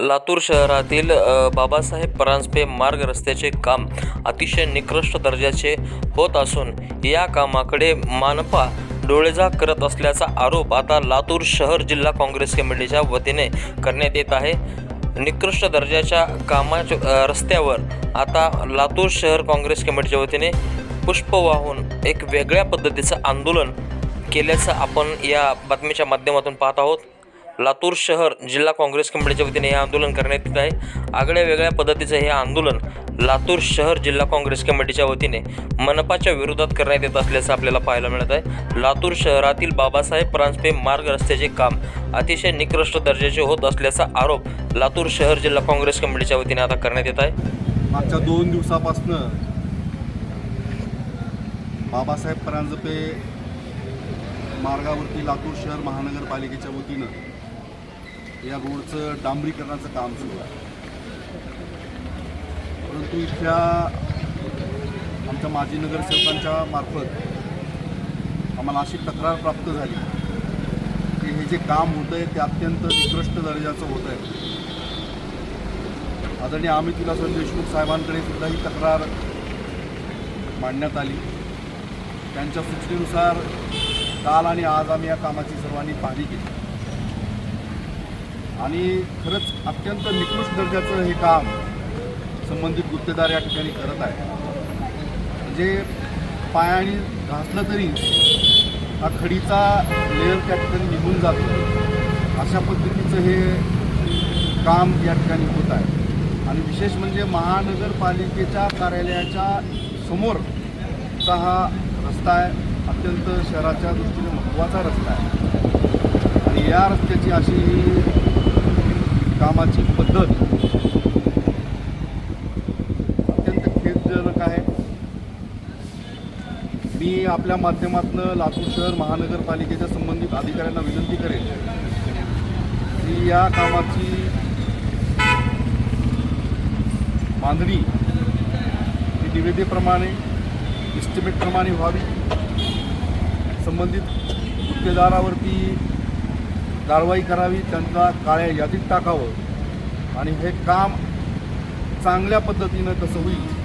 लातूर शहरातील बाबासाहेब परांजपे मार्ग रस्त्याचे काम अतिशय निकृष्ट दर्जाचे होत असून या कामाकडे मानपा डोळेझाक करत असल्याचा आरोप आता लातूर शहर जिल्हा काँग्रेस कमिटीच्या वतीने करण्यात येत आहे. निकृष्ट दर्जाच्या कामाच्या रस्त्यावर आता लातूर शहर काँग्रेस कमिटीच्या वतीने पुष्प वाहून एक वेगळ्या पद्धतीचं आंदोलन केल्याचं आपण या बातमीच्या माध्यमातून पाहत आहोत. लातूर शहर जिल्हा काँग्रेस कमिटीच्या वतीने हे आंदोलन करण्यात येत आहे. आगळ्या वेगळ्या पद्धतीचं हे आंदोलन लातूर शहर जिल्हा काँग्रेस कमिटीच्या वतीने मनपाच्या विरोधात करण्यात येत असल्याचं आपल्याला पाहायला मिळत आहे. लातूर शहरातील बाबासाहेब परांजपे मार्ग रस्त्याचे काम अतिशय निकृष्ट दर्जाचे होत असल्याचा आरोप लातूर शहर जिल्हा काँग्रेस कमिटीच्या वतीने आता करण्यात येत आहे. मागच्या दोन दिवसापासनं बाबासाहेब परांजपे मार्गावरती लातूर शहर महानगरपालिकेच्या वतीनं या रोडचं डांबरीकरणाचं काम सुरू आहे. परंतु इथल्या आमच्या माजी नगरसेवकांच्या मार्फत आम्हाला अशी तक्रार प्राप्त झाली की हे जे काम होतं आहे ते अत्यंत निकृष्ट दर्जाचं होतं आहे. आदरणीय तिला विलासराव देशमुख साहेबांकडे सुद्धा ही तक्रार मांडण्यात आली. त्यांच्या सूचनेनुसार काल आणि आज आम्ही या कामाची सर्वांनी पाहणी केली. आणि खरंच अत्यंत निकृष्ट दर्जाचं हे काम संबंधित गुत्तेदार या ठिकाणी करत आहे. म्हणजे पायाने घासलं तरी हा खडीचा लेअर त्या ठिकाणी निघून जातो. अशा पद्धतीचं हे काम या ठिकाणी होत आहे. आणि विशेष म्हणजे महानगरपालिकेच्या कार्यालयाच्या समोरचा हा रस्ता आहे. अत्यंत शहराच्या दृष्टीने महत्त्वाचा रस्ता आहे. आणि या रस्त्याची अशी कामाची पद्धत. अत्यंत खेदजनक आहे. मी आपल्या माध्यमातून लातूर शहर महानगरपालिकेच्या संबंधित अधिकाऱ्यांना विनंती करेन की या कामाची बांधणी ही निविदेप्रमाणे इस्टिमेटप्रमाणे व्हावी. संबंधित गुत्तेदारावरती कारवाई करावी त्यांना काळ्या यादीत टाकावं. आणि हे काम चांगल्या पद्धतीनं कसं होईल